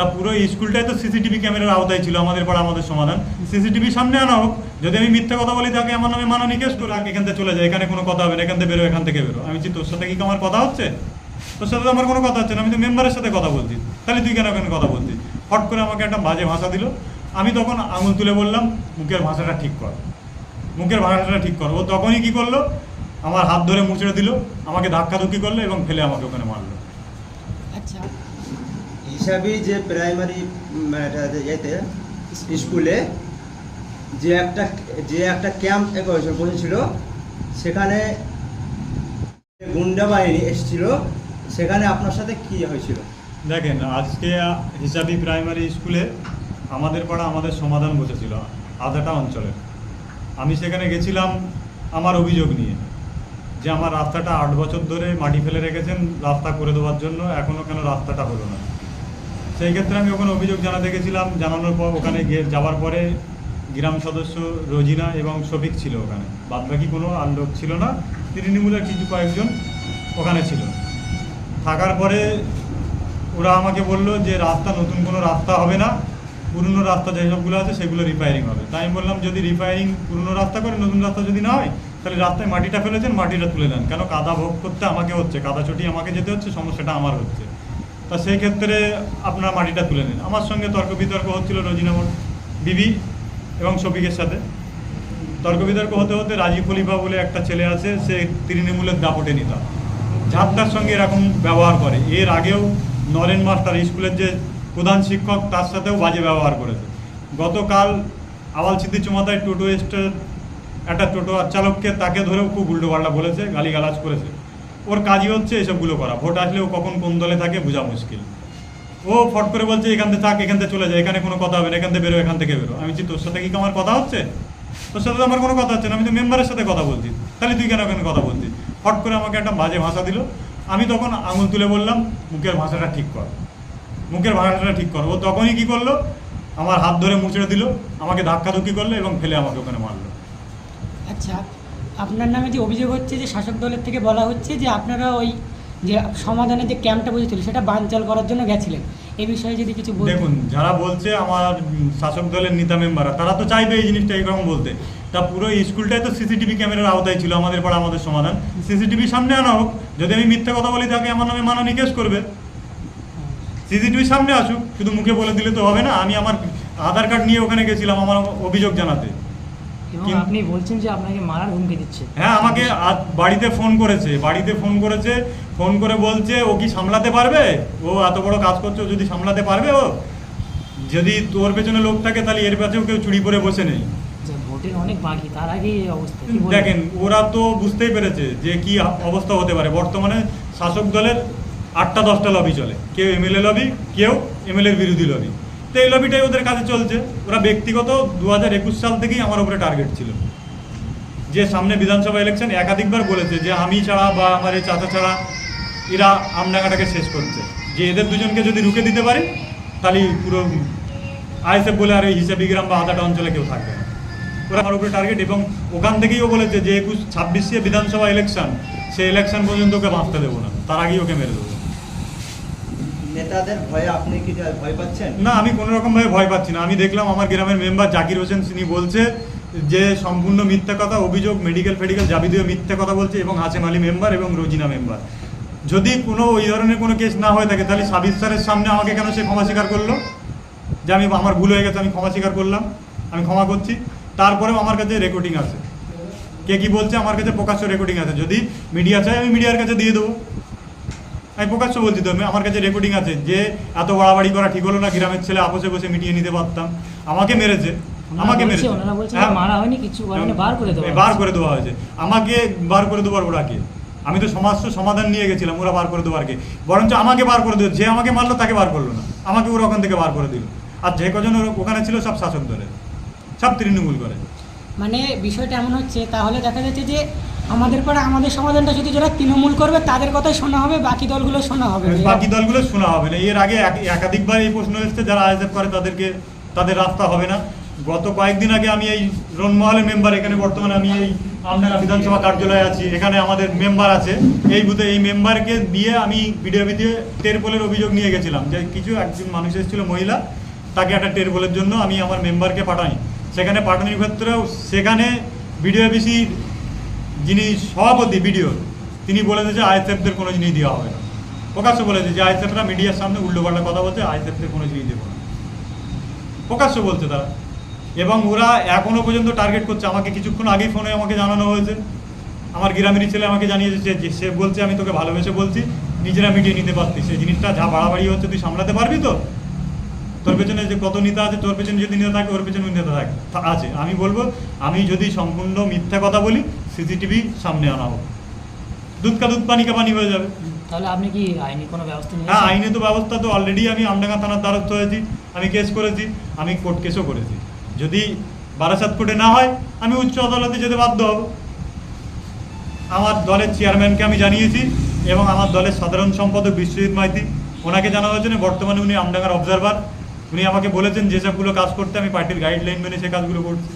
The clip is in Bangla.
তা পুরো স্কুলটাই তো সিসিটিভি ক্যামেরার আওতায় ছিল, আমাদের পাড়া আমাদের সমাধান। সিসিটিভি সামনে আনা হোক, যদি আমি মিথ্যা কথা বলি, তাকে আমার নামে মাননি কেস করে এখান থেকে চলে যায়, এখানে কোনো কথা হবে না, এখান থেকে বেরো, এখান থেকে বেরো। আমি তোর সাথে কি আমার কথা হচ্ছে? তোর সাথে আমার কোনো কথা হচ্ছে না, আমি তো মেম্বারের সাথে কথা বলছি। তাহলে তুই কেন কেন কথা বলছিস? হট করে আমাকে একটা বাজে ভাষা দিল। আমি তখন আঙুল তুলে বললাম, মুখের ভাষাটা ঠিক কর। মুখের ভাষাটা ঠিক কর। ও তখনই কি করল? আমার হাত ধরে মুচড়ে দিল, আমাকে ধাক্কাধুক্কি করল এবং ফেলে আমাকে ওখানে মারলো। আচ্ছা। হিসাবি যে প্রাইমারি ইয়েতে স্কুলে যে একটা যে একটা ক্যাম্প বসেছিল সেখানে গুন্ডা বাহিনী এসেছিল, সেখানে আপনার সাথে কি হয়েছিল? দেখেন, আজকে হিসাবি প্রাইমারি স্কুলে আমাদের পাড়া আমাদের সমাধান বসেছিল আধাটা অঞ্চলে আমি সেখানে গেছিলাম আমার অভিযোগ নিয়ে, যে আমার রাস্তাটা আট বছর ধরে মাটি ফেলে রেখেছেন, রাস্তা করে দেওয়ার জন্য এখনও কেন রাস্তাটা হলো না? সেই ক্ষেত্রে আমি ওখানে অভিযোগ জানাতে গেছিলাম জানানোর পর ওখানে গিয়ে যাওয়ার পরে গ্রাম সদস্য রোজিনা এবং শফিক ছিল ওখানে। বাদবাকি কোনো আর লোক ছিল না। তৃণমূলের কিছু কয়েকজন ওখানে ছিল। থাকার পরে ওরা আমাকে বলল যে, রাস্তা নতুন কোনো রাস্তা হবে না। পুরনো রাস্তা যেসবগুলো আছে সেগুলো রিপেয়ারিং হবে। তাই আমি বললাম, যদি রিপেয়ারিং পুরনো রাস্তা করে নতুন রাস্তা যদি না হয়, তাহলে রাস্তায় মাটিটা ফেলেছেন, মাটিটা তুলে নেন। কেন? কাদা ভোগ করতে আমাকে হচ্ছে। কাদা চটি আমাকে যেতে হচ্ছে, সমস্যাটা আমার হচ্ছে। তা সেই ক্ষেত্রে আপনারা মাটিটা তুলে নিন। আমার সঙ্গে তর্ক বিতর্ক হচ্ছিল রোজিনামন বিবি এবং শফিকের সাথে। তর্ক বিতর্ক হতে হতে রাজীব খলিফা বলে একটা ছেলে আছে, সে তৃণমূলের দাপটে নিতাম ঝাপটার সঙ্গে এরকম ব্যবহার করে। এর আগেও নরেন মাস্টার স্কুলের যে প্রধান শিক্ষক, তার সাথেও বাজে ব্যবহার করেছে। গতকাল আওয়াল সিদ্ধি চুমাতায় টোটো স্টের একটা টোটো চালককে তাকে ধরেও খুব উল্টোপাল্টা বলেছে, গালিগালাজ করেছে। ওর কাজই হচ্ছে এসবগুলো করা। ভোট আসলেও কখন কোন দলে থাকে বোঝা মুশকিল। ও ফট করে বলছে, এখান থেকে থাক, এখান থেকে চলে যায় এখানে কোনো কথা হবে না, এখান থেকে বেরো, এখান থেকে বেরো। আমি তোর সাথে কি আমার কথা হচ্ছে? তোর সাথে আমার কোনো কথা হচ্ছে না, আমি তো মেম্বারের সাথে কথা বলছি। তাহলে তুই কেন কেন কথা বলছিস? ফট করে আমাকে একটা বাজে ভাষা দিল। আমি তখন আঙুল তুলে বললাম, মুখের ভাষাটা ঠিক কর। মুখের ভাষাটা ঠিক কর। ও তখনই কি করল? আমার হাত ধরে মুচড়ে দিল, আমাকে ধাক্কাধুক্কি করল এবং ফেলে আমাকে ওখানে মারলো। আচ্ছা আপনার নামে যে অভিযোগ হচ্ছে যে শাসক দলের থেকে বলা হচ্ছে যে আপনারা ওই যে সমাধানের যে ক্যাম্পটা বসেছিল সেটা বানচাল করার জন্য গেছিলেন। এই বিষয়ে যদি কিছু দেখুন, যারা বলছে আমার শাসক দলের নেতা মেম্বাররা, তারা তো চাইবে এই জিনিসটা এরকম বলতে। তা পুরো স্কুলটাই তো সিসিটিভি ক্যামেরার আওতায় ছিল, আমাদের পাড়া আমাদের সমাধান। সিসিটিভি সামনে আনা হোক যদি আমি মিথ্যা কথা বলি, তাকে আমার নামে মাননি কেস করবে। সিসিটিভি সামনে আসুক, শুধু মুখে বলে দিলে তো হবে না। আমি আমার আধার কার্ড নিয়ে ওখানে গেছিলাম, আমার অভিযোগ জানাতে। আপনি বলছেন যে আপনাকে মারার হুমকি দিচ্ছে। হ্যাঁ আমাকে বাড়িতে ফোন করেছে বাড়িতে ফোন করেছে ফোন করে বলছে ও কি সামলাতে পারবে? ও এত বড় কাজ করছে যদি সামলাতে পারবে ও? যদি তোর পেছনে লোক থাকে তাহলে এর কাছেও কেউ চুরি করে বসে নেই। ভোটের অনেক বাকি তার আগে অবস্থা দেখেন ওরা তো বুঝতেই পেরেছে যে কি অবস্থা হতে পারে। বর্তমানে শাসক দলের আটটা দশটা লবি চলে। কেউ এমএলএ লবি কেউ এমএলএর বিরোধী লবি। তো এই লবিটাই ওদের কাছে চলছে। ওরা ব্যক্তিগত দু হাজার একুশ সাল থেকেই আমার উপরে টার্গেট ছিল। যে সামনে বিধানসভা ইলেকশন একাধিকবার বলেছে যে আমি ছাড়া বা আমার এই চাচা ছাড়া এরা আমডাঙ্গাটাকে শেষ করছে। যে এদের দুজনকে যদি রুখে দিতে পারি তাহলে পুরো আইএসএফ বলে আর এই হিসাবি গ্রাম বা আদাটা অঞ্চলে কেউ থাকবে না। ওরা আমার উপরে টার্গেট এবং ওখান থেকেই ও বলেছে যে একুশ, ছাব্বিশে বিধানসভা ইলেকশন সেই ইলেকশন পর্যন্ত ওকে বাঁচতে দেবো না। তার আগেই ওকে মেরে দেবো। না, আমি কোনো রকমভাবে ভয় পাচ্ছি না। আমি দেখলাম আমার গ্রামের মেম্বার জাকির হোসেন, তিনি বলছে যে, সম্পূর্ণ মিথ্যা কথা, অভিযোগ মেডিকেল ফেডিকেল যাবতীয় মিথ্যা কথা বলছে এবং হাসেম আলী মেম্বার এবং রোজিনা মেম্বার। যদি কোনো ওই ধরনের কোনো কেস না হয়ে থাকে, তাহলে সাবির স্যারের সামনে আমাকে কেন সে ক্ষমা স্বীকার করল? যে আমি আমার ভুল হয়ে গেছে, আমি ক্ষমা স্বীকার করলাম, আমি ক্ষমা করছি। তারপরেও আমার কাছে রেকর্ডিং আছে। কে কি বলছে, আমার কাছে প্রকাশ্য রেকর্ডিং আছে। যদি মিডিয়া চাই আমি মিডিয়ার কাছে দিয়ে দেবো। আমি প্রকাশ্য বলছি তো আমার কাছে রেকর্ডিং আছে যে এত বাড়াবাড়ি করা ঠিক হলো না গ্রামের ছেলে আপোষে বসে মিটিয়ে নিতে পারতাম। আমাকে মেরেছে আমাকে মেরেছে। হ্যাঁ। মারা হয়নি কিছু বার করে দেওয়া বার করে দেওয়া হয়েছে। আমাকে বার করে দেওয়ার ওরাকে আমি তো সমস্ত সমাধান নিয়ে গেছিলাম ওরা বার করে দেওয়ার কে? বরঞ্চ আমাকে বার করে দিল যে আমাকে মারলো তাকে বার করল না। আমাকে ওরা ওখান থেকে বার করে দিল। আর যে কজন ওখানে ছিল সব শাসক দলের সব তৃণমূল করে। মানে বিষয়টা এমন হচ্ছে তাহলে দেখা যাচ্ছে যে আমাদের পরে আমাদের সমাধানটা শুধু যারা তৃণমূল করবে, তাদের কথাই শোনা হবে, বাকি দলগুলো শোনা হবে। বাকি দলগুলো শোনা হবে না। এর আগে এক- একাধিকবার এই প্রশ্ন এসেছে, যারা আইএসএফ করে তাদেরকে তাদের রাস্তা হবে না। গত কয়েকদিন আগে আমি এই রনমহলের মেম্বার এখানে বর্তমানে আমি এই আমডাঙ্গা বিধানসভা কার্যালয়ে আছি। এখানে আমাদের মেম্বার আছে। এই বুথে এই মেম্বারকে দিয়ে আমি বিডিওবিতে টেরপোলের অভিযোগ নিয়ে গেছিলাম যে কিছু একজন মানুষ এসেছিল, মহিলা, তাকে একটা টেরপোলের জন্য আমি আমার মেম্বারকে পাঠাই সেখানে পাঠানোর ক্ষেত্রেও সেখানে বিডিওবিসির যিনি সভাপতি, বিডিও, তিনি বলেছে যে আইএসএফদের কোনো জিনিস দেওয়া হবে না। প্রকাশ্য বলেছে যে আইএসএফরা মিডিয়ার সামনে উল্টোপাল্টা কথা বলছে, আইএসএফদের কোনো জিনিস দেবো না। প্রকাশ্য বলছে তারা। এবং ওরা এখনও পর্যন্ত টার্গেট করছে, আমাকে কিছুক্ষণ আগেই ফোনে আমাকে জানানো হয়েছে। আমার গ্রামেরই ছেলে আমাকে জানিয়েছে যে, সে বলছে, আমি তোকে ভালোবেসে বলছি, নিজেরা মিটিয়ে নিতে পারতি সেই জিনিসটা যা বাড়াবাড়ি হচ্ছে, তুই সামলাতে পারবি তো? তোর পেছনে যে কত নেতা আছে তোর পেছনে যদি নেতা থাকে ওর পেছনে নেতা থাকে। আছে। আমি বলব আমি যদি সম্পূর্ণ মিথ্যা কথা বলি সিসিটিভি সামনে আনা হোক দুধ কা দুধ পানি কা পানি হয়ে যাবে। তাহলে আপনি কি আইনি কোনো ব্যবস্থা হ্যাঁ আইনে তো ব্যবস্থা তো অলরেডি আমি আমডাঙ্গা থানার দ্বারস্থ হয়েছি আমি কেস করেছি আমি কোর্ট কেসও করেছি। যদি বারাসাত কোর্টে না হয় আমি উচ্চ আদালতে যেতে বাধ্য হব। আমার দলের চেয়ারম্যানকে আমি জানিয়েছি এবং আমার দলের সাধারণ সম্পাদক বিশ্বজিৎ মাইতি ওনাকে জানা হয়েছে বর্তমানে উনি আমডাঙ্গার অবজারভার উনি আমাকে বলেছেন যেসবগুলো কাজ করতে আমি পার্টির গাইডলাইন মেনে সে কাজগুলো করছি।